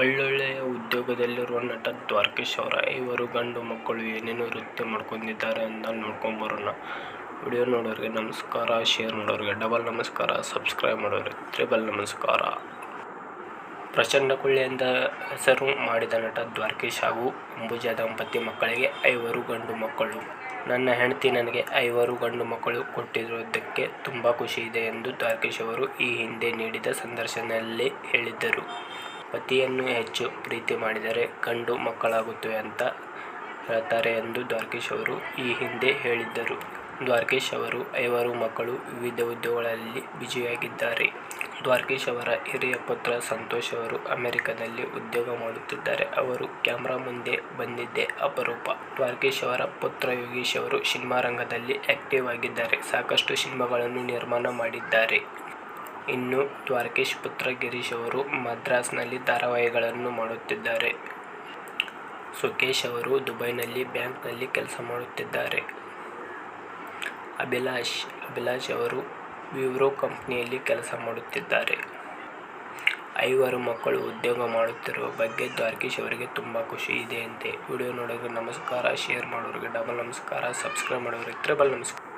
ಒಳ್ಳೊಳ್ಳೆಯ ಉದ್ಯೋಗದಲ್ಲಿರುವ ನಟ ದ್ವಾರಕೀಶ್ ಅವರ ಇವರು ಗಂಡು ಮಕ್ಕಳು ಏನೇನು ವೃತ್ತಿ ಮಾಡ್ಕೊಂಡಿದ್ದಾರೆ ಅಂತ ನೋಡ್ಕೊಂಬರೋಣ ವಿಡಿಯೋ ನೋಡೋರಿಗೆ ನಮಸ್ಕಾರ, ಶೇರ್ ಮಾಡೋರಿಗೆ ಡಬಲ್ ನಮಸ್ಕಾರ, ಸಬ್ಸ್ಕ್ರೈಬ್ ಮಾಡೋರಿಗೆ ತ್ರಿಬಲ್ ನಮಸ್ಕಾರ. ಪ್ರಚಂಡ ಕೊಳ್ಳಿಯಿಂದ ಹೆಸರು ಮಾಡಿದ ನಟ ದ್ವಾರಕೀಶ್ ಹಾಗೂ ಅಂಬುಜ ದಂಪತಿ ಮಕ್ಕಳಿಗೆ ಐವರು ಗಂಡು ಮಕ್ಕಳು. ನನ್ನ ಹೆಂಡತಿ ನನಗೆ ಐವರು ಗಂಡು ಮಕ್ಕಳು ಕೊಟ್ಟಿರುವುದಕ್ಕೆ ತುಂಬ ಖುಷಿ ಇದೆ ಎಂದು ದ್ವಾರಕೀಶ್ ಅವರು ಈ ಹಿಂದೆ ನೀಡಿದ ಸಂದರ್ಶನದಲ್ಲಿ ಹೇಳಿದ್ದರು. ಪತಿಯನ್ನು ಹೆಚ್ಚು ಪ್ರೀತಿ ಮಾಡಿದರೆ ಗಂಡು ಮಕ್ಕಳಾಗುತ್ತವೆ ಅಂತ ಹೇಳ್ತಾರೆ ಎಂದು ದ್ವಾರಕೀಶ್ ಅವರು ಈ ಹಿಂದೆ ಹೇಳಿದ್ದರು. ದ್ವಾರಕೀಶ್ ಅವರು ಐವರು ಮಕ್ಕಳು ವಿವಿಧ ಉದ್ಯೋಗಗಳಲ್ಲಿ ಬಿಜಿಯಾಗಿದ್ದಾರೆ. ದ್ವಾರಕೀಶ್ ಅವರ ಹಿರಿಯ ಪುತ್ರ ಸಂತೋಷ್ ಅವರು ಅಮೆರಿಕದಲ್ಲಿ ಉದ್ಯೋಗ ಮಾಡುತ್ತಿದ್ದಾರೆ. ಅವರು ಕ್ಯಾಮ್ರಾ ಮುಂದೆ ಬಂದಿದ್ದೇ ಅಪರೂಪ. ದ್ವಾರಕೀಶ್ ಅವರ ಪುತ್ರ ಯೋಗೀಶ್ ಅವರು ಸಿನಿಮಾ ರಂಗದಲ್ಲಿ ಆಕ್ಟಿವ್ ಆಗಿದ್ದಾರೆ. ಸಾಕಷ್ಟು ಸಿನಿಮಾಗಳನ್ನು ನಿರ್ಮಾಣ ಮಾಡಿದ್ದಾರೆ. ಇನ್ನು ದ್ವಾರಕೀಶ್ ಪುತ್ರ ಗಿರೀಶ್ ಅವರು ಮದ್ರಾಸ್ನಲ್ಲಿ ಧಾರಾವಾಹಿಗಳನ್ನು ಮಾಡುತ್ತಿದ್ದಾರೆ. ಸುಕೇಶ್ ಅವರು ದುಬೈನಲ್ಲಿ ಬ್ಯಾಂಕ್ನಲ್ಲಿ ಕೆಲಸ ಮಾಡುತ್ತಿದ್ದಾರೆ. ಅಭಿಲಾಷ್ ಅಭಿಲಾಷ್ ಅವರು ವಿವ್ರೋ ಕಂಪನಿಯಲ್ಲಿ ಕೆಲಸ ಮಾಡುತ್ತಿದ್ದಾರೆ. ಐವರು ಮಕ್ಕಳು ಉದ್ಯೋಗ ಮಾಡುತ್ತಿರುವ ಬಗ್ಗೆ ದ್ವಾರಕೀಶ್ ಅವರಿಗೆ ತುಂಬ ಖುಷಿ ಇದೆಯಂತೆ ವಿಡಿಯೋ ನೋಡೋರಿಗೆ ನಮಸ್ಕಾರ, ಶೇರ್ ಮಾಡೋರಿಗೆ ಡಬಲ್ ನಮಸ್ಕಾರ, ಸಬ್ಸ್ಕ್ರೈಬ್ ಮಾಡೋರಿಗೆ ತ್ರಿಬಲ್ ನಮಸ್ಕಾರ.